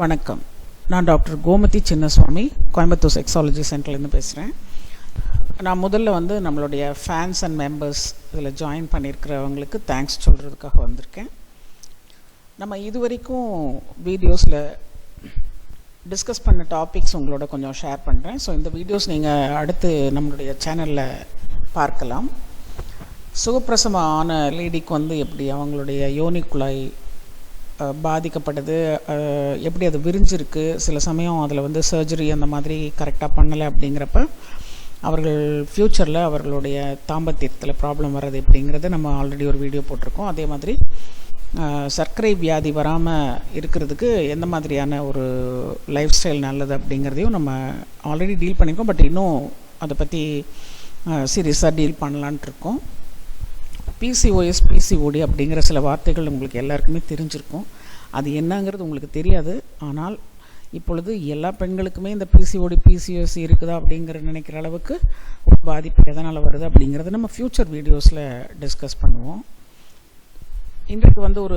வணக்கம். நான் doctor Gomathi Chinnaswamy Coimbatore sexology சென்டர்லேருந்து பேசுகிறேன் நான் முதல்ல வந்து நம்மளுடைய ஃபேன்ஸ் அண்ட் மெம்பர்ஸ் இதில் ஜாயின் பண்ணியிருக்கிறவங்களுக்கு தேங்க்ஸ் சொல்கிறதுக்காக வந்திருக்கேன். நம்ம இது வரைக்கும் வீடியோஸில் டிஸ்கஸ் பண்ண டாபிக்ஸ் உங்களோட கொஞ்சம் ஷேர் பண்ணுறேன் ஸோ இந்த வீடியோஸ் நீங்கள் அடுத்து நம்மளுடைய சேனலில் பார்க்கலாம். சுகப்பிரசவம் ஆன லேடிக்கு வந்து எப்படி அவங்களுடைய யோனி குழாய் பாதிக்கப்பட்டது. எப்படி அது விரிஞ்சிருக்கு? சில சமயம் அதில் வந்து சர்ஜரி அந்த மாதிரி கரெக்டாக பண்ணலை அப்படிங்கிறப்ப அவர்கள் ஃப்யூச்சரில் அவர்களுடைய தாம்பத்தியத்தில் ப்ராப்ளம் வர்றது எப்படிங்கிறத நம்ம ஆல்ரெடி ஒரு வீடியோ போட்டிருக்கோம். அதே மாதிரி சர்க்கரை வியாதி வராமல் இருக்கிறதுக்கு எந்த மாதிரியான ஒரு லைஃப் ஸ்டைல் நல்லது அப்படிங்கிறதையும் நம்ம ஆல்ரெடி டீல் பண்ணியிருக்கோம். பட் இன்னும் அதை பற்றி சீரியஸாக டீல் பண்ணலான்ட்டு இருக்கோம். பிசிஓஎஸ் பிசிஓடி அப்படிங்கிற சில வார்த்தைகள் உங்களுக்கு எல்லாருக்குமே தெரிஞ்சிருக்கும். அது என்னங்கிறது உங்களுக்கு தெரியாது. ஆனால் இப்பொழுது எல்லா பெண்களுக்குமே இந்த பிசிஓடி பிசிஓசி இருக்குதா அப்படிங்கிற நினைக்கிற அளவுக்கு பாதிப்பு எதனால் வருது அப்படிங்கிறத நம்ம ஃப்யூச்சர் வீடியோஸில் டிஸ்கஸ் பண்ணுவோம். இன்றைக்கு வந்து ஒரு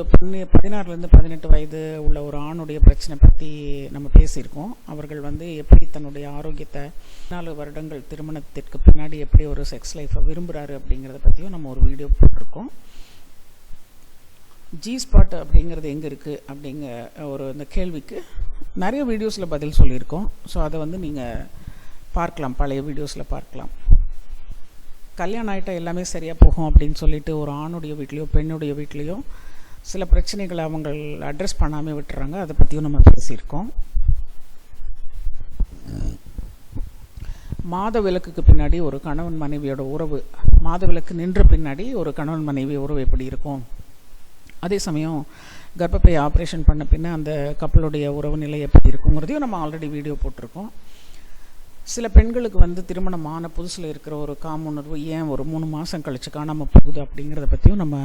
பதினாறுலேருந்து பதினெட்டு வயது உள்ள ஒரு ஆணுடைய பிரச்சனை பற்றி நம்ம பேசியிருக்கோம். அவர்கள் வந்து எப்படி தன்னுடைய ஆரோக்கியத்தை நாலு வருடங்கள் திருமணத்திற்கு பின்னாடி எப்படி ஒரு செக்ஸ் லைஃப்பை விரும்புகிறாரு அப்படிங்கிறத பற்றியும் நம்ம ஒரு வீடியோ போட்டிருக்கோம். ஜி ஸ்பாட் அப்படிங்கிறது எங்கே இருக்குது அப்படிங்க ஒரு இந்த கேள்விக்கு நிறைய வீடியோஸில் பதில் சொல்லியிருக்கோம். ஸோ அதை வந்து நீங்கள் பார்க்கலாம் பழைய வீடியோஸில் பார்க்கலாம். கல்யாணம் ஆகிட்டா எல்லாமே சரியாக போகும் அப்படின்னு சொல்லிட்டு ஒரு ஆணுடைய வீட்லேயோ பெண்ணுடைய வீட்லேயோ சில பிரச்சனைகளை அவங்க அட்ரஸ் பண்ணாமல் விட்டுறாங்க. அதை பற்றியும் நம்ம பேசியிருக்கோம். மாத விளக்குக்கு பின்னாடி ஒரு கணவன் மனைவியோட உறவு. மாத விளக்கு நின்ற பின்னாடி ஒரு கணவன் மனைவி உறவு எப்படி இருக்கும்? அதே சமயம் கர்ப்பப்பை ஆப்ரேஷன் பண்ண பின்ன அந்த கப்பலுடைய உறவு நிலை எப்படி இருக்குங்கிறதையும் நம்ம ஆல்ரெடி வீடியோ போட்டிருக்கோம். சில பெண்களுக்கு வந்து திருமணம் ஆன புதுசில் இருக்கிற ஒரு காமுணர்வு ஏன் ஒரு மூணு மாதம் கழிச்சு காணாமல் போகுது அப்படிங்கிறத பற்றியும் நம்ம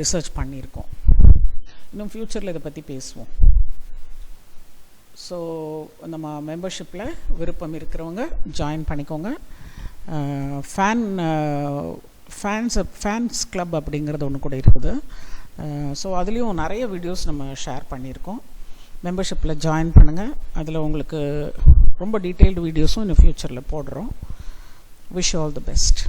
ரிசர்ச் பண்ணியிருக்கோம். இன்னும் ஃப்யூச்சரில் இதை பற்றி பேசுவோம். ஸோ நம்ம மெம்பர்ஷிப்பில் விருப்பம் இருக்கிறவங்க ஜாயின் பண்ணிக்கோங்க. ஃபேன் ஃபேன்ஸ் ஃபேன்ஸ் கிளப் அப்படிங்கிறது ஒன்று கூட இருக்குது. ஸோ அதுலேயும் நிறைய வீடியோஸ் நம்ம ஷேர் பண்ணியிருக்கோம். மெம்பர்ஷிப்பில் ஜாயின் பண்ணுங்கள் அதில் உங்களுக்கு ரொம்ப டீட்டெயில்டு வீடியோஸும் இன்னும் ஃப்யூச்சரில் போடுறோம். Wish all the best